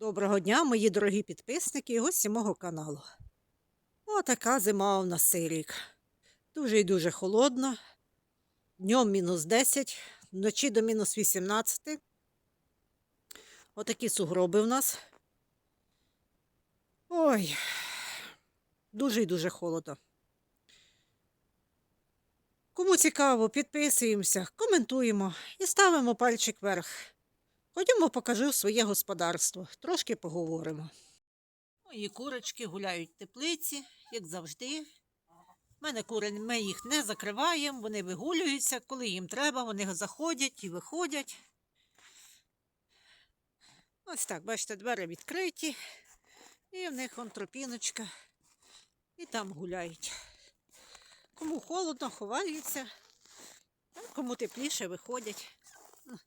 Доброго дня, мої дорогі підписники і гості мого каналу. Отака зима у нас цей рік. Дуже і дуже холодно. Днем мінус 10, вночі до мінус 18. Отакі сугроби в нас. Ой, дуже і дуже холодно. Кому цікаво, підписуємося, коментуємо і ставимо пальчик вверх. Ходімо, покажу своє господарство. Трошки поговоримо. Мої курочки гуляють в теплиці, як завжди. У мене кури, ми їх не закриваємо, вони вигулюються, коли їм треба, вони заходять і виходять. Ось так, бачите, двері відкриті, і в них он тропіночка, і там гуляють. Кому холодно, ховаються, кому тепліше виходять,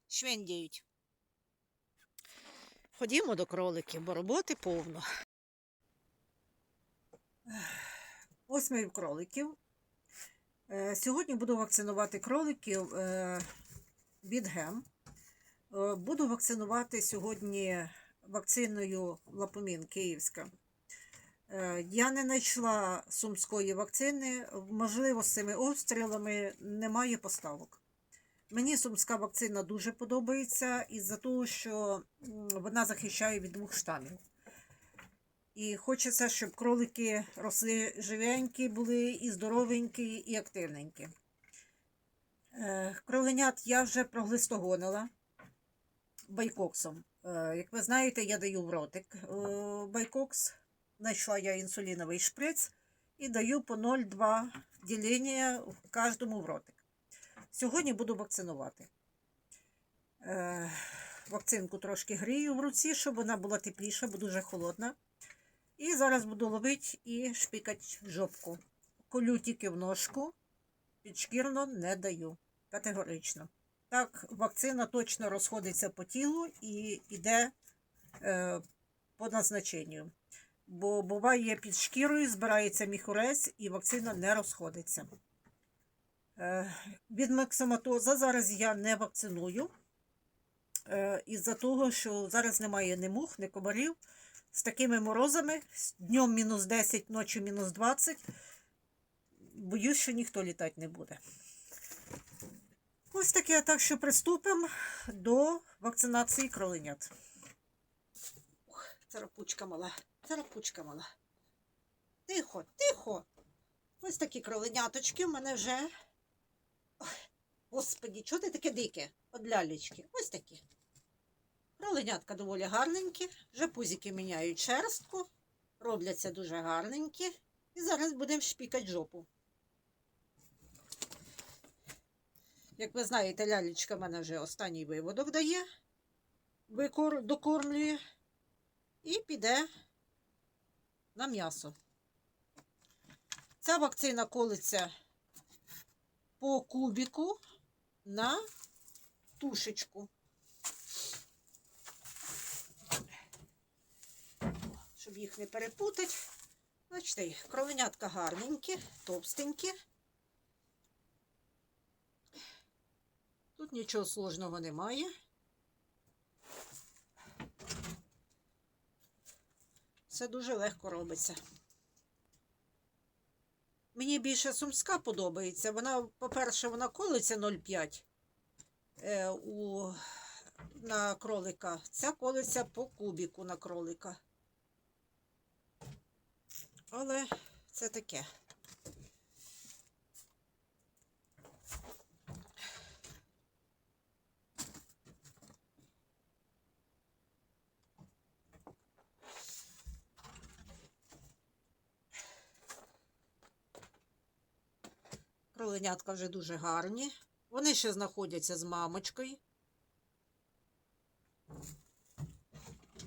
швендяють. Ходімо до кроликів, бо роботи повно. Ось ми кроликів. Е, Сьогодні буду вакцинувати кроликів е, від гем. Е, Буду вакцинувати сьогодні вакциною Лапомін Київська. Я не знайшла сумської вакцини. Можливо, з цими обстрілами немає поставок. Мені сумська вакцина дуже подобається із-за того, що вона захищає від двох штамів. І хочеться, щоб кролики росли живенькі, були і здоровенькі, і активненькі. Е, Кроленят я вже проглистогонила байкоксом. Е, Як ви знаєте, я даю в ротик е, байкокс. Знайшла я інсуліновий шприц і даю по 0,2 ділення кожному в ротик. Сьогодні буду вакцинувати. Е, вакцинку трошки грію в руці, щоб вона була тепліша, бо дуже холодна. І зараз буду ловити і шпікати жопку. Колю тільки в ножку, підшкірно не даю. Категорично. Так, вакцина точно розходиться по тілу і йде е, по назначенню. Бо буває під шкірою, збирається міхурець і вакцина не розходиться. Е, Від максиматоза зараз я не вакциную. Е, Із-за того, що зараз немає ні мух, ні комарів. З такими морозами, днем мінус 10, ночі мінус 20. Боюсь, що ніхто літати не буде. Ось таке, так що приступимо до вакцинації кроленят. Царапучка мала, царапучка мала. Тихо, тихо. Ось такі кроленяточки в мене вже. Господі, чого ти таке дике? От лялечки. Ось такі. Кроленятка доволі гарненькі. Вже пузики міняють шерстку. Робляться дуже гарненькі. І зараз будемо шпікати жопу. Як ви знаєте, лялечка в мене вже останній виводок дає, викор... докормлює і піде на м'ясо. Ця вакцина колиться по кубіку на тушечку. Щоб їх не перепутати. Бачите, кровенятка гарненькі, товстенькі. Тут нічого сложного немає. Все дуже легко робиться. Мені більше сумська подобається. Вона, по-перше, вона колиться 0,5 е, у, на кролика. Ця колиться по кубіку на кролика. Але це таке. Кроленятка вже дуже гарні. Вони ще знаходяться з мамочкою.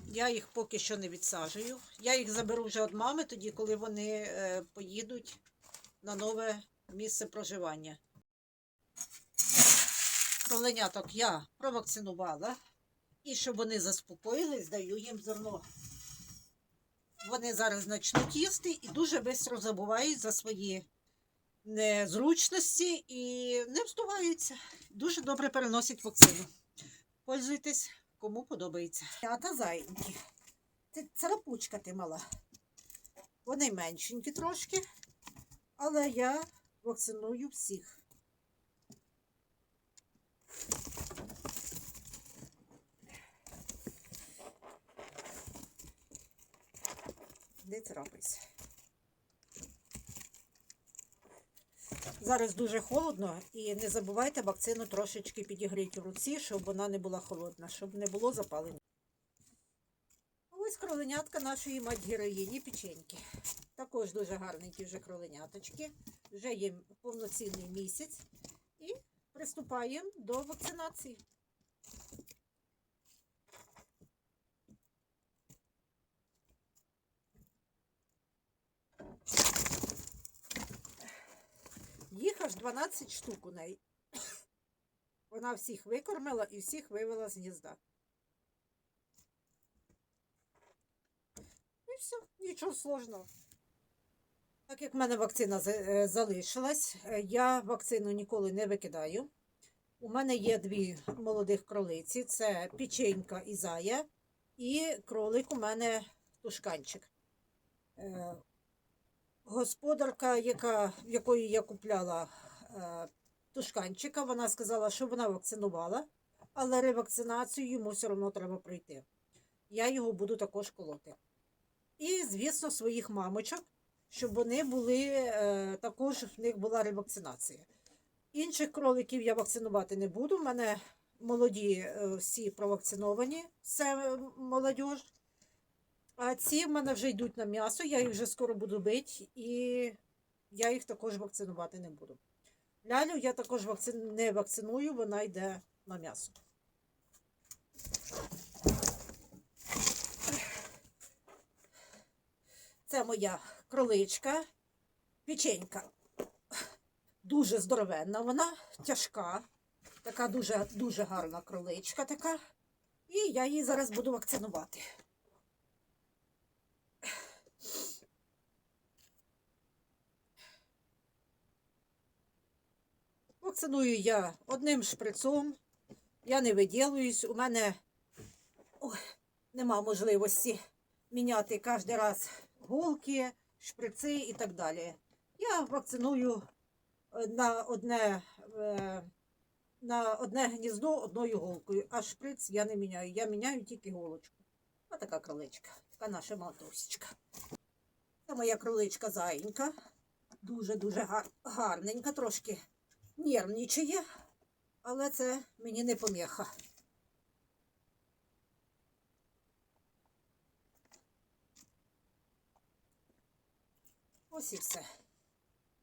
Я їх поки що не відсаджую. Я їх заберу вже від мами, тоді, коли вони е, поїдуть на нове місце проживання. Кроленяток я провакцинувала. І щоб вони заспокоїлись, даю їм зерно. Вони зараз почнуть їсти і дуже швидко забувають за свої незручності і не встуваються. Дуже добре переносять вакцину. Пользуйтесь, кому подобається. А та зайнькі. Ти царапучка ти мала. Вони меншенькі трошки, але я вакциную всіх. Не царапайся. Зараз дуже холодно і не забувайте вакцину трошечки підігріти в руці, щоб вона не була холодна, щоб не було запалення. Ось кроленятка нашої мать героїні печеньки. Також дуже гарненькі вже кроленяточки. Вже є повноцінний місяць. І приступаємо до вакцинації. Їх аж 12 штук у неї. Вона всіх викормила і всіх вивела з гнізда. І все, нічого сложного. Так як в мене вакцина е, залишилась, е, я вакцину ніколи не викидаю. У мене є дві молодих кролиці: це печенька і зая, і кролик у мене тушканчик. Господарка, яка, в якої я купляла е, тушканчика, вона сказала, що вона вакцинувала, але ревакцинацію йому все одно треба пройти. Я його буду також колоти. І, звісно, своїх мамочок, щоб вони були, е, також в них була ревакцинація. Інших кроликів я вакцинувати не буду. У мене молоді е, всі провакциновані, все молодь. А ці в мене вже йдуть на м'ясо, я їх вже скоро буду бити, і я їх також вакцинувати не буду. Лялю я також вакци... не вакциную, вона йде на м'ясо. Це моя кроличка, печенька. Дуже здоровенна вона, тяжка, така дуже, дуже гарна кроличка така. І я її зараз буду вакцинувати. Вакциную я одним шприцом. Я не виділуюсь. У мене ой, нема можливості міняти кожен раз голки, шприци і так далі. Я вакциную е, на одне, е, на одне гніздо одною голкою, а шприц я не міняю. Я міняю тільки голочку. Ось така кроличка, така наша матусечка. Це моя кроличка заїнька. Дуже-дуже гар- гарненька, трошки нервничає, але це мені не поміха. Ось і все.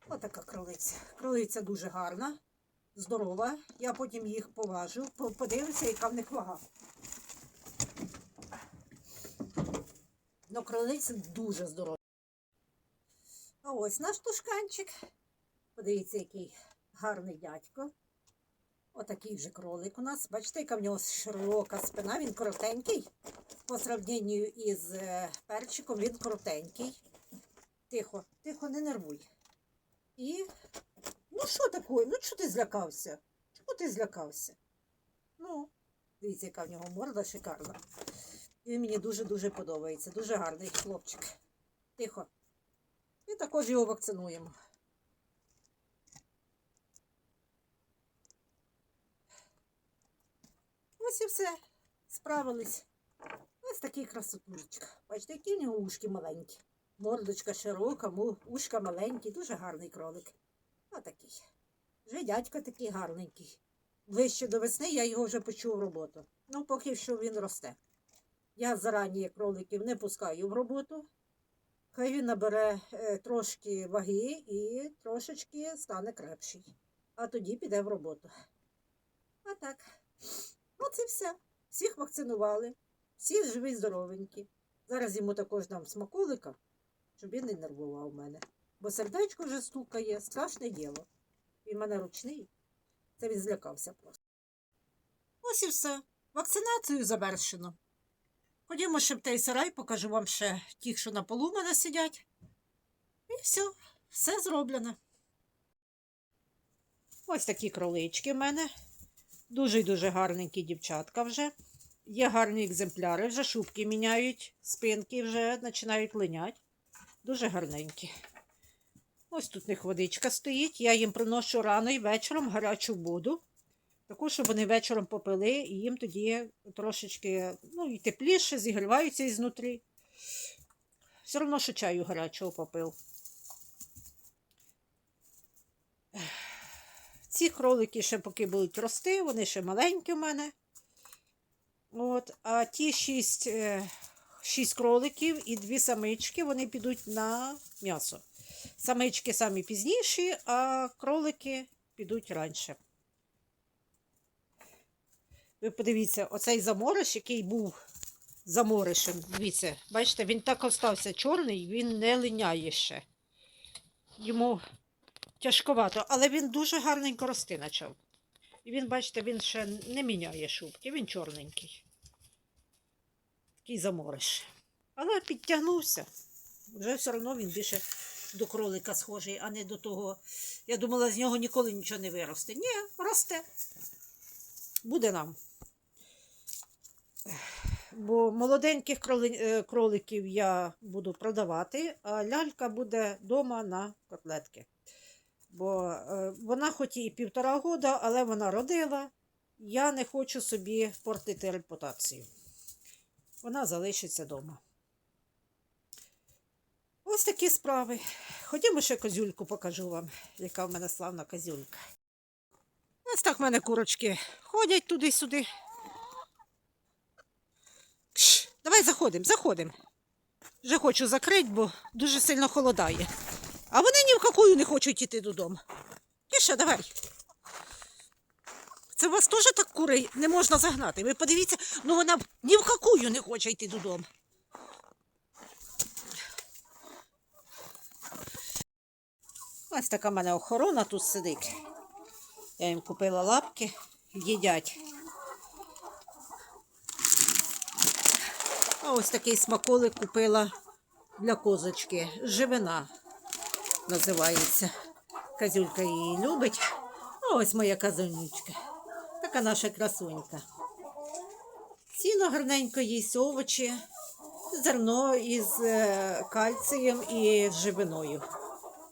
Отака кролиця. Кролиця дуже гарна, здорова. Я потім їх поважу, по- подивлюся, яка в них вага. Ну, кролиця дуже здорова. А ось наш тушканчик. Подивіться, який гарний дядько. Отакий вже кролик у нас. Бачите, яка в нього широка спина, він коротенький. По сравненню із е, перчиком він коротенький. Тихо, тихо, не нервуй. І. Ну, що таке? Ну, чого ти злякався? Чого ти злякався? Ну, дивіться, яка в нього морда шикарна. Він мені дуже-дуже подобається. Дуже гарний хлопчик. Тихо. І також його вакцинуємо. Ось і все. Справились. Ось такий красотулечка. Бачите, які в нього ушки маленькі. Мордочка широка, ушка маленькі, дуже гарний кролик. Отакий. Вже дядько такий гарненький. Ближче до весни я його вже почув в роботу. Ну, поки що він росте. Я зарані кроликів не пускаю в роботу. Хай він набере е, трошки ваги і трошечки стане крепший. А тоді піде в роботу. А так. Ну, все. Всіх вакцинували, всі живі, здоровенькі. Зараз йому також дам смаколика, щоб він не нервував мене. Бо сердечко вже стукає, страшне діло. Він мене ручний. Це він злякався просто. Ось і все. Вакцинацію завершено. Ходімо ще в той сарай, покажу вам ще тих, що на полу мене сидять. І все, все зроблено. Ось такі кролички в мене. Дуже й дуже гарненькі дівчатка вже. Є гарні екземпляри, вже шубки міняють, спинки вже починають линять. Дуже гарненькі. Ось тут них водичка стоїть. Я їм приношу рано і вечором гарячу воду. Таку, щоб вони вечором попили, і їм тоді трошечки ну, і тепліше, зігріваються ізнутрі. Все одно, що чаю гарячого попив. Ці кролики ще поки будуть рости, вони ще маленькі в мене. От, а ті шість, е, шість кроликів і дві самички вони підуть на м'ясо. Самички самі пізніші, а кролики підуть раніше. Ви подивіться, оцей замориш, який був заморишем, дивіться, бачите, він так остався чорний, він не линяє ще. Йому тяжковато, але він дуже гарненько рости почав. І він, бачите, він ще не міняє шубки, він чорненький. Такий замориш. Але підтягнувся. Вже все одно він більше до кролика схожий, а не до того. Я думала, з нього ніколи нічого не виросте. Ні, росте. Буде нам. Бо молоденьких е, кроликів я буду продавати, а лялька буде вдома на котлетки. Бо е, вона хоч і півтора года, але вона родила. Я не хочу собі портити репутацію. Вона залишиться вдома. Ось такі справи. Ходімо ще козюльку покажу вам, яка в мене славна козюлька. Ось так в мене курочки ходять туди-сюди. Давай заходимо, заходимо. Вже хочу закрити, бо дуже сильно холодає. А вони ні в какую не хочуть йти додому. Тише, давай. Це у вас теж так кури не можна загнати. Ви подивіться, ну вона ні в какую не хоче йти додому. Ось така в мене охорона тут сидить. Я їм купила лапки, їдять. А ось такий смаколик купила для козочки. Живина називається. Казюлька її любить. А ось моя казанючка. Така наша красунька. Сіно гарненько їсть овочі, зерно із е, кальцієм і живиною.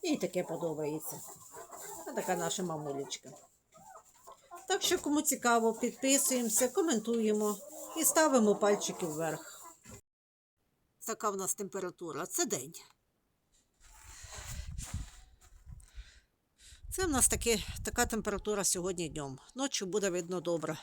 Їй таке подобається. А така наша мамулечка. Так що, кому цікаво, підписуємося, коментуємо і ставимо пальчики вверх. Така в нас температура. Це день. Це в нас таки, така температура сьогодні днем. Ночі буде видно добре.